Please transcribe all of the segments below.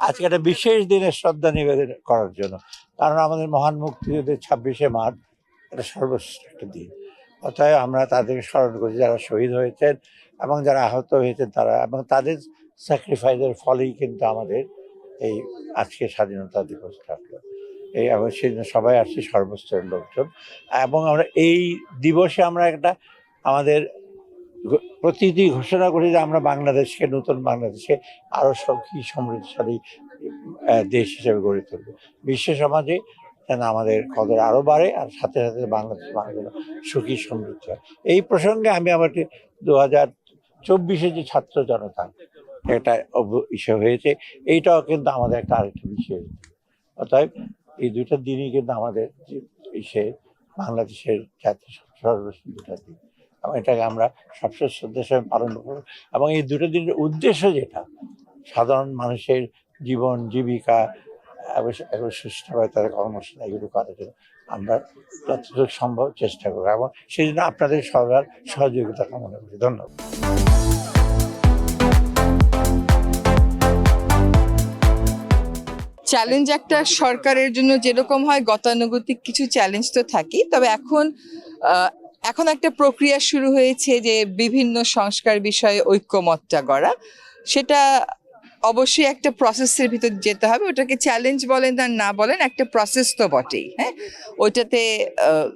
আজকে একটা বিশেষ দিনের শ্রদ্ধা নিবেদন করার জন্য। কারণ আমাদের মহান মুক্তিযুদ্ধের ছাব্বিশে মার্চ এটা সর্বশ্রেষ্ঠ একটা দিন। অতএব আমরা তাদেরকে স্মরণ করি, যারা শহীদ হয়েছেন এবং যারা আহত হয়েছেন তারা, এবং তাদের স্যাক্রিফাইসের ফলেই কিন্তু আমাদের এই আজকে স্বাধীনতা দিবস থাকল। এই এবং সেদিন সবাই আসছে সর্বস্তরের লোকজন। এবং আমরা এই দিবসে আমরা একটা আমাদের প্রতিটি ঘোষণা করি যে আমরা বাংলাদেশকে, নতুন বাংলাদেশে আরও সখী সমৃদ্ধশালী দেশ হিসেবে গড়ে তুলব। বিশ্ব সমাজে যেন আমাদের কদর আরও বাড়ে আর সাথে সাথে বাংলাদেশ মানুষের সুখী, সমৃদ্ধ হয়। এই প্রসঙ্গে আমি আমার দু হাজার চব্বিশে যে ছাত্র জনতা, একটা ইসে হয়েছে, এইটাও কিন্তু আমাদের একটা আরেকটা বিষয়। অতএব এই দুইটা দিনই কিন্তু আমাদের ইসে বাংলাদেশের জাতীয় সর্বশ্রেষ্ঠ দিন। এবং এটাকে আমরা সবচেয়ে শ্রদ্ধার সঙ্গে পালন করব। এবং এই দুটো দিনের উদ্দেশ্য যেটা, সাধারণ মানুষের জীবন, জীবিকা, এবং সে- এবং সুষ্ঠুভাবে তাদের কর্মসংস্থান এগুলো করার জন্য আমরা যতটুকু সম্ভব চেষ্টা করব এবং সেই জন্য আপনাদের সবার সহযোগিতা কামনা করি। ধন্যবাদ। চ্যালেঞ্জ একটা সরকারের জন্য যেরকম হয় গতানুগতিক কিছু চ্যালেঞ্জ তো থাকেই, তবে এখন এখন একটা প্রক্রিয়া শুরু হয়েছে যে বিভিন্ন সংস্কার বিষয়ে ঐক্যমতটা করা সেটা অবশ্যই একটা প্রসেসের ভিতর যেতে হবে। ওটাকে চ্যালেঞ্জ বলেন আর না বলেন একটা প্রসেস তো বটেই হ্যাঁ? ওইটাতে আহ,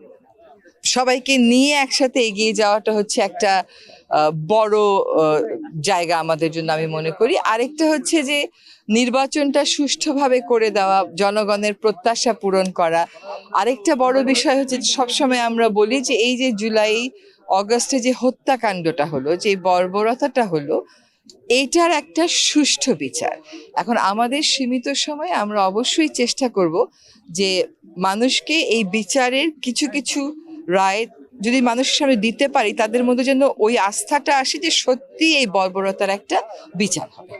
সবাইকে নিয়ে একসাথে এগিয়ে যাওয়াটা হচ্ছে একটা বড় জায়গা আমাদের জন্য আমি মনে করি। আরেকটা হচ্ছে যে নির্বাচনটা সুষ্ঠুভাবে করে দেওয়া, জনগণের প্রত্যাশা পূরণ করা। আরেকটা বড় বিষয় হচ্ছে সবসময় আমরা বলি যে এই যে জুলাই, অগস্টে যে হত্যাকাণ্ডটা হলো, যে বর্বরতাটা হলো এটার একটা সুষ্ঠু বিচার। এখন আমাদের সীমিত সময়ে আমরা অবশ্যই চেষ্টা করব যে মানুষকে এই বিচারের কিছু কিছু রায় যদি মানুষের সামনে দিতে পারি, তাদের মধ্যে যেন ওই আস্থাটা আসে যে সত্যি এই বর্বরতার একটা বিচার হবে।